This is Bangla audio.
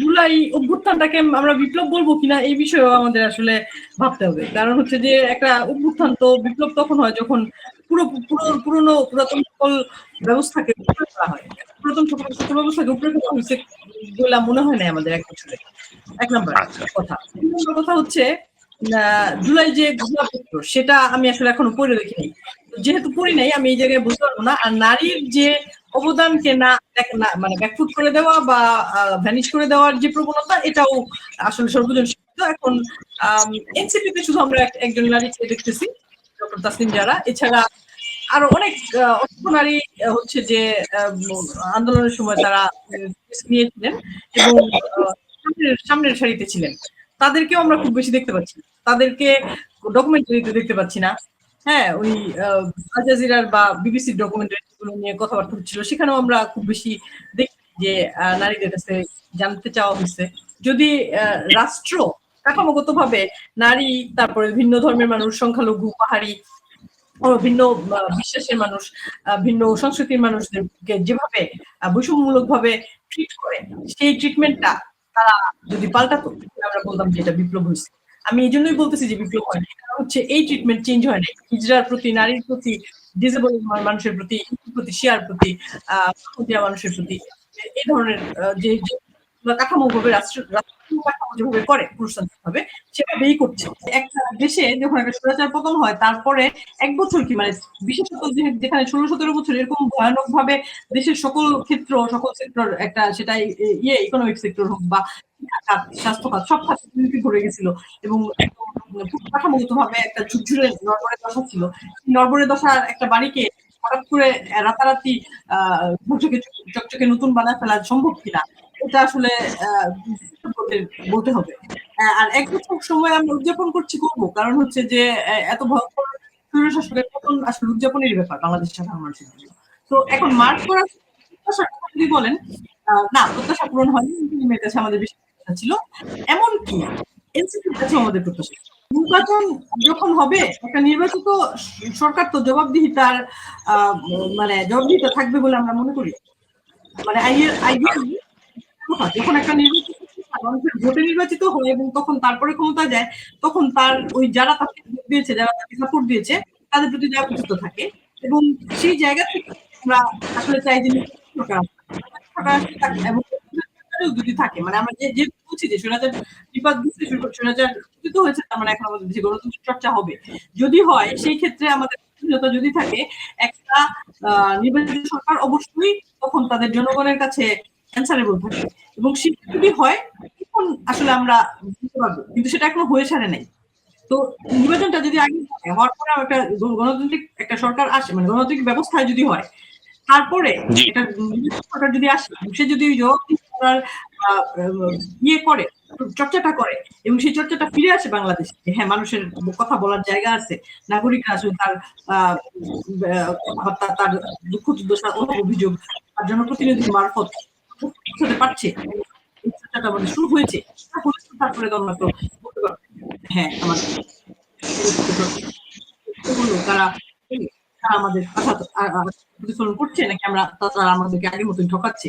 জুলাই অভ্যুত্থানটাকে আমরা বিপ্লব বলব কিনা এই বিষয়েও আমাদের আসলে ভাবতে হবে। কারণ হচ্ছে যে একটা অভ্যুত্থান তো বিপ্লব তখন হয় যখন পুরো পুরো পুরনো পুরাতন সকল ব্যবস্থাকে করা হয়। পুরাতন সকল সকল ব্যবস্থাকে উপরে করা হয়েছে বলে মনে হয় না আমাদের এক বছরে। এক নম্বর আচ্ছা। কথা। দুই নম্বর কথা হচ্ছে আহ, জুলাই যে ঘোষণাপত্র সেটা আমি আসলে এখনও পড়ে দেখিনি যেহেতু পড়ি নাই আমি এই জায়গায় বুঝতে পারব না। আর নারীর যে অবদানকে না দেখ- না- মানে ব্যাকফুট করে দেওয়া বা ভ্যানিশ করে দেওয়ার যে প্রবণতা, এটাও আসলে সর্বজন। এখন এনসিপিতে শুধু আমরা এক- একজন নারীকে দেখতেছি, ডক্টর তাসলিম যারা এছাড়া আরও অনেক অসংখ্য নারী হচ্ছে যে আন্দোলনের সময় তারা নিয়েছিলেন এবং সামনের সারিতে ছিলেন তাদেরকেও আমরা খুব বেশি দেখতে পাচ্ছি। তাদেরকে ডকুমেন্টারিতে দেখতে পাচ্ছি না হ্যাঁ ওই আল বা বিবিসির ডকুমেন্টারি গুলো নিয়ে কথাবার্তা হচ্ছিল, সেখানেও আমরা খুব বেশি দেখি যে নারীদের কাছে জানতে চাওয়া হয়েছে যদি রাষ্ট্র কাঠামোগত ভাবে নারী, তারপরে ভিন্ন ধর্মের মানুষ, সংখ্যালঘু, পাহাড়ি ভিন্ন বিশ্বাসের মানুষ ভিন্ন সংস্কৃতির মানুষদেরকে যেভাবে বৈষম্যমূলক ভাবে ট্রিট করে, সেই ট্রিটমেন্টটা তারা যদি পাল্টাতো আমরা বলতাম যে এটা বিপ্লব হয়েছে আমি এই জন্যই বলতেছি যে বিপ্লব হয়নি কারণ হচ্ছে এই ট্রিটমেন্ট চেঞ্জ হয় নাই। হিজড়ার প্রতি, নারীর প্রতি ডিসেবল মানুষের প্রতি প্রতি শিয়ার প্রতি মানুষের প্রতি এই ধরনের যে কাঠামোভাবে রাষ্ট্র কাঠামো যেভাবে করে পুরুষতান্ত্রিক ভাবে সেভাবেই করছে। একটা দেশে যখন একটা স্বৈরাচার পতন হয়, তারপরে এক বছর কি মানে বিশেষত যেখানে ষোলো, সতেরো বছর এরকম ভয়ানক ভাবে দেশের সকল ক্ষেত্র, সকল সেক্টর একটা সেটাই ইয়ে ইকোনমিক সেক্টর হোক বা খাত, স্বাস্থ্য খাত সব খাত ধরে গেছিল এবং কাঠামোগত ভাবে একটা ঝুরঝুরে নরবরে দশা ছিল। সেই নরবরে দশার একটা বাড়িকে হঠাৎ করে রাতারাতি আহ চকচকে নতুন বানায় ফেলা সম্ভব কিনা এটা আসলে বলতে- হবে। আর এক বছর সময় আমরা উদযাপন করছি করব কারণ হচ্ছে যে এত ভয়ঙ্কর শাসকের পতন আসলে উদযাপনের ব্যাপার বাংলাদেশ সাধারণ মানুষের জন্য। তো এখন মার্চ করার যদি বলেন না প্রত্যাশা পূরণ হয়নি মুসলিমের আমাদের বেশি প্রত্যাশা ছিল। এমনকি এনসিপির কাছে আমাদের প্রত্যাশা নির্বাচন যখন হবে, একটা নির্বাচিত সরকার তো জবাবদিহিতার মানে জবাবদিহিতা থাকবে বলে আমরা মনে করি। মানে যখন একটা নির্বাচিত ভোটে নির্বাচিত হয় এবং তখন তারপরে ক্ষমতা যায়, তখন তার ওই যারা তাকে দিয়েছে, যারা তাকে সাপোর্ট দিয়েছে, তাদের প্রতি দায়বদ্ধতা থাকে। এবং সেই জায়গা থেকে আমরা আসলে চাই যে সরকার এবং যদি থাকে। মানে আমরা যে যে বলছি যে হয়েছে তার মানে এখন আমাদের দেশে গণতন্ত্র চর্চা হবে। যদি হয় সেই ক্ষেত্রে আমাদের যদি থাকে একটা নির্বাচিত সরকার অবশ্যই তখন তাদের জনগণের কাছে অ্যান্সারেবল থাকে এবং সেটা যদি হয় তখন আসলে আমরা বুঝতে পারব। কিন্তু সেটা এখনও হয়ে সারে নাই। তো নির্বাচনটা যদি আগে হওয়ার পরে একটা গণতান্ত্রিক একটা সরকার আসে মানে গণতান্ত্রিক ব্যবস্থায় যদি হয় তারপরে এটা সরকার যদি আসে সে যদি জবাবদিহি আহ, ইয়ে করে চর্চাটা করে এবং সেই চর্চাটা ফিরে আসে বাংলাদেশে। হ্যাঁ মানুষের কথা বলার জায়গা আছে নাগরিকরা আসলে তার তার- দুঃখ দুর্দশা অভিযোগ তার জনপ্রতিনিধি মারফত পৌঁছাতে পারছে। চর্চাটা আমাদের শুরু হয়েছে। তারপরে আমরা পারব, হ্যাঁ আমাদের হলো তারা আমাদের প্রতিফলন করছে নাকি আমরা তারা আমাদেরকে আগের মতন ঠকাচ্ছে?